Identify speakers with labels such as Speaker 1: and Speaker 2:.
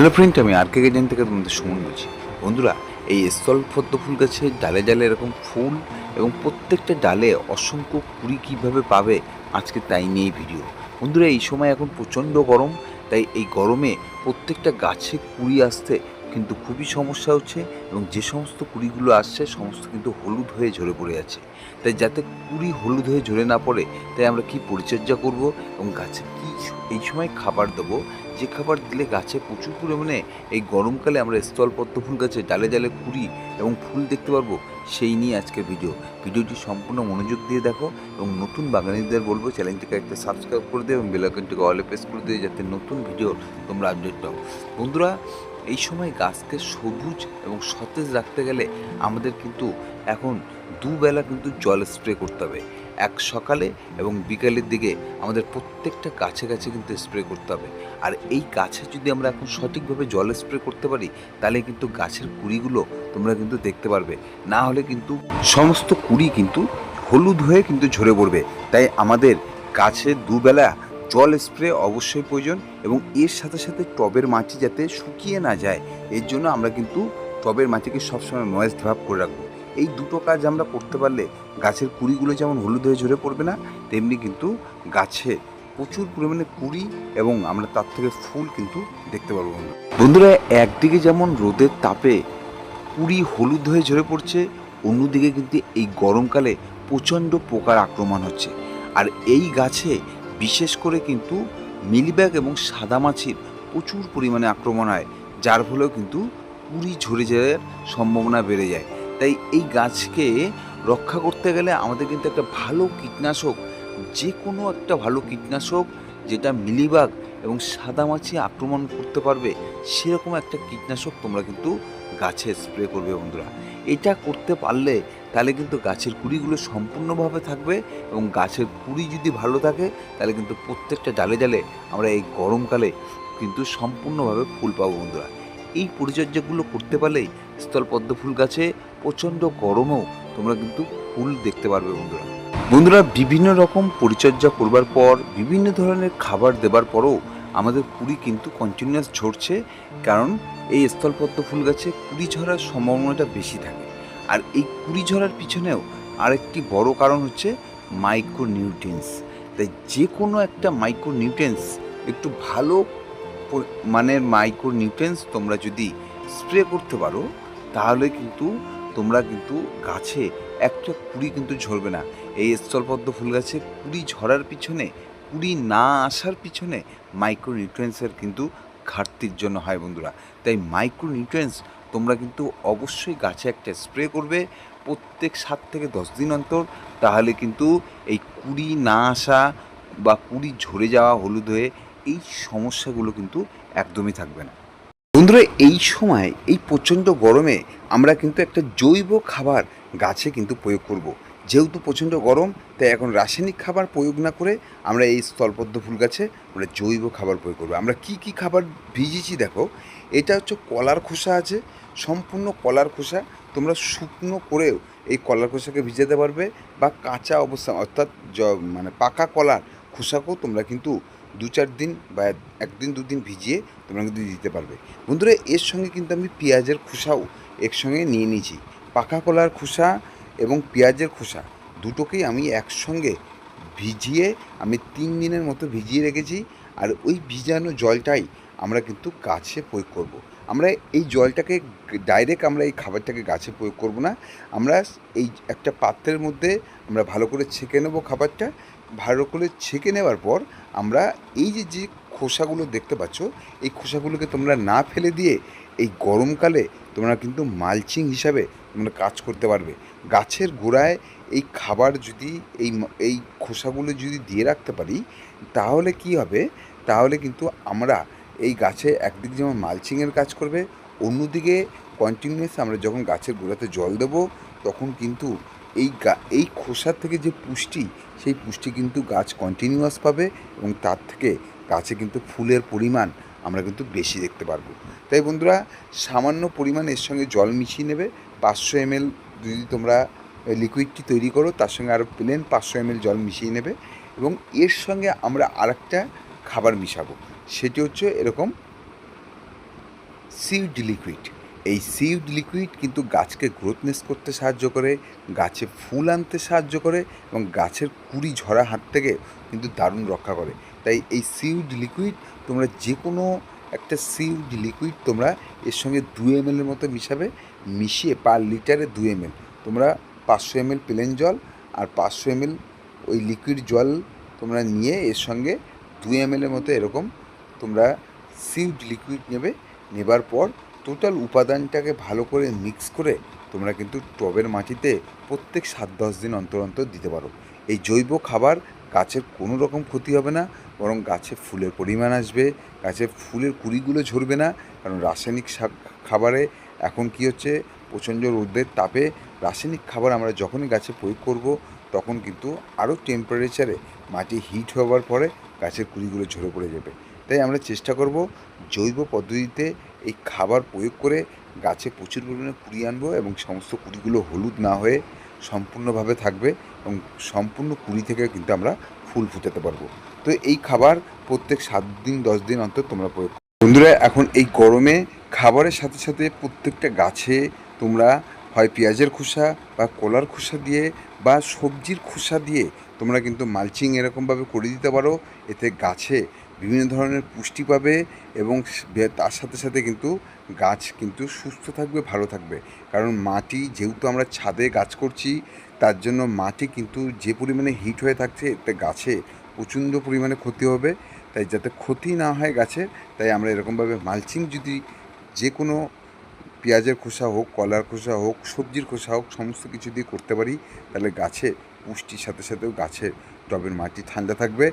Speaker 1: Hello friend আমি আর কে গেজেন থেকে তোমাদের সুমন বলছি। বন্ধুরা, এই স্থল পদ্ম ফুল গাছে ডালে ডালে এরকম ফুল এবং প্রত্যেকটা ডালে অসংখ্য কুড়ি কীভাবে পাবে, আজকে তাই নিয়েই ভিডিও বন্ধুরা, এই সময় এখন প্রচণ্ড গরম, তাই এই গরমে প্রত্যেকটা গাছে কুড়ি আসতে কিন্তু খুবই সমস্যা হচ্ছে এবং যে সমস্ত কুড়িগুলো আসছে সমস্ত কিন্তু হলুদ হয়ে ঝরে পড়ে আছে। তাই যাতে কুড়ি হলুদ হয়ে ঝরে না পড়ে, তাই আমরা কি পরিচর্যা করব এবং গাছে কি এই সময় খাবার দেবো? যে খাবার দিলে গাছে প্রচুর পরিমাণে এই গরমকালে আমরা স্থল পদ্ম ফুল গাছে ডালে ডালে কুড়ি এবং ফুল দেখতে পারব, সেই নিয়ে আজকের ভিডিও। ভিডিওটি সম্পূর্ণ মনোযোগ দিয়ে দেখো এবং নতুন বাগানিদের বলব চ্যানেলটিকে একটা সাবস্ক্রাইব করে দিও এবং বেলাইকনটিকে অলে প্রেস করে দিও যাতে নতুন ভিডিও তোমরা আপডেট পাও। বন্ধুরা এই সময় গাছকে সবুজ এবং সতেজ রাখতে গেলে আমাদের কিন্তু এখন দুবেলা কিন্তু জল স্প্রে করতে হবে। এক সকালে এবং বিকালের দিকে আমাদের প্রত্যেকটা গাছে গাছে কিন্তু স্প্রে করতে হবে। আর এই গাছে যদি আমরা এখন সঠিকভাবে জল স্প্রে করতে পারি, তাহলে কিন্তু গাছের কুড়িগুলো তোমরা কিন্তু দেখতে পারবে। না হলে কিন্তু সমস্ত কুড়ি কিন্তু হলুদ হয়ে কিন্তু ঝরে পড়বে। তাই আমাদের গাছে দুবেলা জল স্প্রে অবশ্যই প্রয়োজন এবং এর সাথে সাথে টবের মাটি যাতে শুকিয়ে না যায়, এর জন্য আমরা কিন্তু টবের মাটিকে সবসময় নয়েজ ভাব করে রাখব এই দুটো কাজ আমরা করতে পারলে গাছের কুড়িগুলো যেমন হলুদ হয়ে ঝরে পড়বে না, তেমনি কিন্তু গাছে প্রচুর পরিমাণে কুড়ি এবং আমরা তার থেকে ফুল কিন্তু দেখতে পারব। বন্ধুরা, একদিকে যেমন রোদের তাপে কুড়ি হলুদ হয়ে ঝরে পড়ছে, অন্যদিকে কিন্তু এই গরমকালে প্রচণ্ড পোকার আক্রমণ হচ্ছে আর এই গাছে বিশেষ করে কিন্তু মিলিব্যাগ এবং সাদা মাছির প্রচুর পরিমাণে আক্রমণ হয়, যার ফলেও কিন্তু কুড়ি ঝরে যাওয়ার সম্ভাবনা বেড়ে যায়। তাই এই গাছকে রক্ষা করতে গেলে আমাদের কিন্তু একটা ভালো কীটনাশক যে কোনো একটা ভালো কীটনাশক যেটা মিলিবাগ এবং সাদা মাছি আক্রমণ করতে পারবে, সেরকম একটা কীটনাশক তোমরা কিন্তু গাছে স্প্রে করবে বন্ধুরা। এটা করতে পারলে তাহলে কিন্তু গাছের কুড়িগুলো সম্পূর্ণভাবে থাকবে এবং গাছের কুড়ি যদি ভালো থাকে, তাহলে কিন্তু প্রত্যেকটা ডালে ডালে আমরা এই গরমকালে কিন্তু সম্পূর্ণভাবে ফুল পাবো বন্ধুরা। এই পরিচর্যাগুলো করতে পারলেই স্থল পদ্ম ফুল গাছে প্রচণ্ড গরমেও তোমরা কিন্তু ফুল দেখতে পারবে বন্ধুরা। বন্ধুরা, বিভিন্ন রকম পরিচর্যা করবার পর, বিভিন্ন ধরনের খাবার দেবার পরও আমাদের কুড়ি কিন্তু কন্টিনিউয়াস ঝরছে, কারণ এই স্থলপদ্ম ফুল গাছে কুড়ি ঝরার সম্ভাবনাটা বেশি থাকে। আর এই কুড়ি ঝরার পিছনেও আরেকটি বড় কারণ হচ্ছে মাইক্রো নিউট্রিয়েন্টস তাই যে কোনো একটা মাইক্রো নিউট্রিয়েন্টস একটু ভালো মানের মাইক্রো নিউট্রিয়েন্টস তোমরা যদি স্প্রে করতে পারো, তাহলে কিন্তু তোমরা কিন্তু গাছে একটা কুড়ি কিন্তু ঝরবে না। এই স্থলপদ্ম ফুল গাছে কুড়ি ঝরার পিছনে কুড়ি না আসার পিছনে মাইক্রো নিউট্রিয়েন্টসের কিন্তু ঘাটতির জন্য হয় বন্ধুরা। তাই মাইক্রো নিউট্রিয়েন্টস তোমরা কিন্তু অবশ্যই গাছে একটা স্প্রে করবে প্রত্যেক সাত থেকে দশ দিন অন্তর। তাহলে কিন্তু এই কুড়ি না আসা বা কুড়ি ঝরে যাওয়া হলুদ হয়ে এই সমস্যাগুলো কিন্তু একদমই থাকবে না। বন্ধুরা, এই সময় এই প্রচণ্ড গরমে আমরা কিন্তু একটা জৈব খাবার গাছে কিন্তু প্রয়োগ করব। যেহেতু প্রচণ্ড গরম, তাই এখন রাসায়নিক খাবার প্রয়োগ না করে আমরা এই স্থলপদ্ম ফুল গাছে আমরা জৈব খাবার প্রয়োগ করব। আমরা কি কি খাবার ভিজিয়েছি দেখো, এটা হচ্ছে কলার খোসা আছে, সম্পূর্ণ কলার খোসা, তোমরা শুকনো করেও এই কলার খোসাকে ভিজাতে পারবে বা কাঁচা অবস্থা, অর্থাৎ মানে পাকা কলার খোসাকেও তোমরা কিন্তু দু চার দিন বা একদিন, দুদিন ভিজিয়ে তোমরা কিন্তু দিতে পারবে। বন্ধুরা, এর সঙ্গে কিন্তু আমি পেঁয়াজের খোসাও একসঙ্গে নিয়ে নিয়েছি। পাকা কলার খোসা এবং পেঁয়াজের খোসা। দুটোকেই আমি একসঙ্গে ভিজিয়ে, আমি তিন দিনের মতো ভিজিয়ে রেখেছি। আর ওই ভিজানো জলটাই আমরা কিন্তু গাছে প্রয়োগ করব। আমরা এই জলটাকে ডাইরেক্ট আমরা এই খাবারটাকে গাছে প্রয়োগ করব না। আমরা এই একটা পাত্রের মধ্যে আমরা ভালো করে ছেঁকে নেব খাবারটা। ভালো করে ছেঁকে নেওয়ার পর আমরা এই যে যে খোসাগুলো দেখতে পাচ্ছ, এই খোসাগুলোকে তোমরা না ফেলে দিয়ে এই গরমকালে তোমরা কিন্তু মালচিং হিসাবে তোমরা কাজ করতে পারবে। গাছের গোড়ায় এই খাবার যদি, এই এই খোসাগুলো যদি দিয়ে রাখতে পারি, তাহলে কি হবে? তাহলে কিন্তু আমরা এই গাছে একদিকে যেমন মালচিংয়ের কাজ করবে, অন্যদিকে কন্টিনিউয়াস আমরা যখন গাছের গোড়াতে জল দেব, তখন কিন্তু এই গা, এই খোসার থেকে যে পুষ্টি, সেই পুষ্টি কিন্তু গাছ কন্টিনিউয়াস পাবে এবং তার থেকে গাছে কিন্তু ফুলের পরিমাণ আমরা কিন্তু বেশি দেখতে পারব। তাই বন্ধুরা, সামান্য পরিমাণ এর সঙ্গে জল মিশিয়ে নেবে। পাঁচশো এমএল যদি তোমরা লিকুইডটি তৈরি করো, তার সঙ্গে আরও প্লেন পাঁচশো এমএল জল মিশিয়ে নেবে এবং এর সঙ্গে আমরা আরেকটা খাবার মিশাবো। সেটি হচ্ছে এরকম সিউড লিকুইড এই সিউড লিকুইড কিন্তু গাছকে গ্রোথনেস করতে সাহায্য করে, গাছে ফুল আনতে সাহায্য করে এবং গাছের কুড়ি ঝরা হাত থেকে কিন্তু দারুণ রক্ষা করে। তাই এই সিউড লিকুইড তোমরা যে কোনো একটা সিউড লিকুইড তোমরা এর সঙ্গে দু এম এর মতো মিশাবে, মিশিয়ে পার লিটারে দু এম তোমরা পাঁচশো এম প্লেন জল আর পাঁচশো এম ওই লিকুইড জল তোমরা নিয়ে এর সঙ্গে দু এম এর মতো এরকম তোমরা সিউড লিকুইড নেবে। নেবার পর টোটাল উপাদানটাকে ভালো করে মিক্স করে তোমরা কিন্তু টবের মাটিতে প্রত্যেক সাত দশ দিন অন্তর অন্তর দিতে পারো। এই জৈব খাবার গাছের কোনো রকম ক্ষতি হবে না। বরং গাছে ফুলের পরিমাণ আসবে। গাছে ফুলের কুড়িগুলো ঝরবে না, কারণ রাসায়নিক খাবারে এখন কি হচ্ছে? প্রচণ্ড রোদের তাপে রাসায়নিক খাবার আমরা যখনই গাছে প্রয়োগ করব, তখন কিন্তু আরও টেম্পারেচারে মাটি হিট হওয়ার পরে গাছের কুড়িগুলো ঝরে পড়ে যাবে। তাই আমরা চেষ্টা করব জৈব পদ্ধতিতে এই খাবার প্রয়োগ করে গাছে প্রচুর পরিমাণে কুড়ি আনব এবং সমস্ত কুড়িগুলো হলুদ না হয়ে সম্পূর্ণভাবে থাকবে এবং সম্পূর্ণ কুড়ি থেকে কিন্তু আমরা ফুল ফুটাতে পারব। তো এই খাবার প্রত্যেক সাত দিন, দশ দিন অন্তর তোমরা প্রয়োগ বন্ধুরা, এখন এই গরমে খাবারের সাথে সাথে প্রত্যেকটা গাছে তোমরা হয় পেঁয়াজের খোসা বা কলার খোসা দিয়ে বা সবজির খোসা দিয়ে তোমরা কিন্তু মালচিং এরকমভাবে করে দিতে পারো। এতে গাছে বিভিন্ন ধরনের পুষ্টি পাবে এবং তার সাথে সাথে কিন্তু গাছ কিন্তু সুস্থ থাকবে, ভালো থাকবে। কারণ মাটি, যেহেতু আমরা ছাদে গাছ করছি, তার জন্য মাটি কিন্তু যে পরিমাণে হিট হয়ে থাকছে, এতে গাছে প্রচণ্ড পরিমাণে ক্ষতি হবে। তাই যাতে ক্ষতি না হয় গাছের তাই আমরা এরকমভাবে মালচিং যদি যে কোনো পেঁয়াজের খোসা হোক, কলার খোসা হোক, সবজির খোসা হোক, সমস্ত কিছু দিয়ে করতে পারি, তাহলে গাছে পুষ্টির সাথে সাথেও গাছে টবের মাটি ঠান্ডা থাকবে।